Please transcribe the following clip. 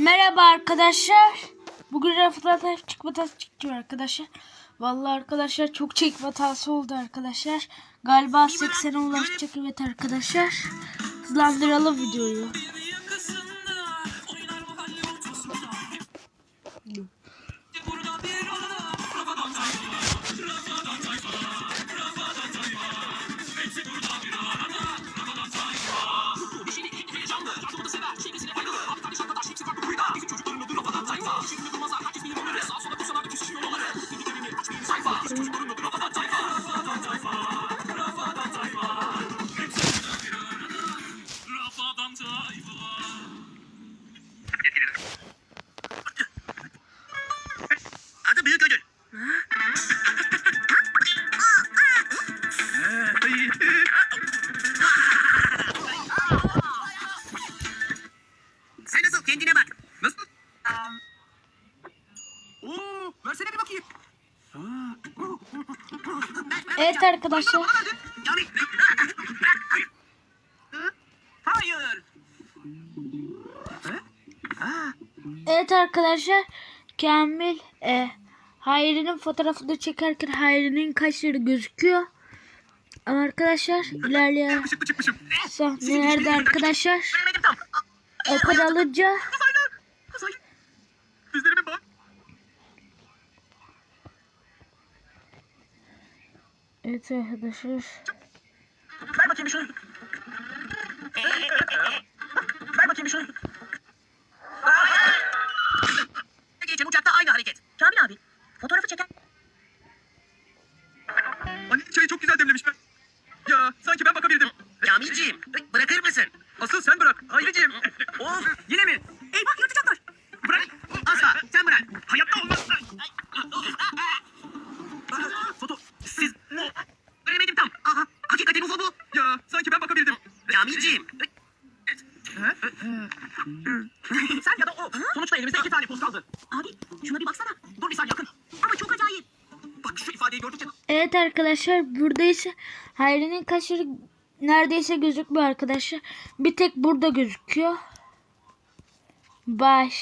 Merhaba arkadaşlar. Bugün röportaj çıkma hatası çıktı arkadaşlar. Vallahi arkadaşlar çok çekme hatası oldu arkadaşlar. Galiba 80'e ulaşacak evet arkadaşlar. Hızlandıralım videoyu. Adı Evet arkadaşlar. Hayır. Evet arkadaşlar. Kamil e, Hayri'nin fotoğrafını çekerken Hayri'nin kaşları gözüküyor. Ama arkadaşlar ilerleyen sahnelerde arkadaşlar Veremedim tam. Evet arkadaşlar. Ver bakayım şunu. Ver bakayım şunu. Geçen uçakta aynı hareket. Kamil abi, fotoğrafı çeken... Anne çayı çok güzel demlemiş ben. Ya sanki ben bakabildim. Kamilciğim, bırakır mısın? Asıl sen bırak. Ayrıcığım. Of, yine mi? Eyvah yırtacaklar. Bırak. Asla, sen bırak. Hayatta olmaz. Sen ya da o. Sonuçta elimizde iki tane poz kaldı. Abi şuna bir baksana. Dur bir saniye yakın. Ama çok acayip. Bak şu ifadeyi gördükçe... Evet arkadaşlar burada ise Hayri'nin kaşları neredeyse gözükmüyor arkadaşlar. Bir tek burada gözüküyor. Baş.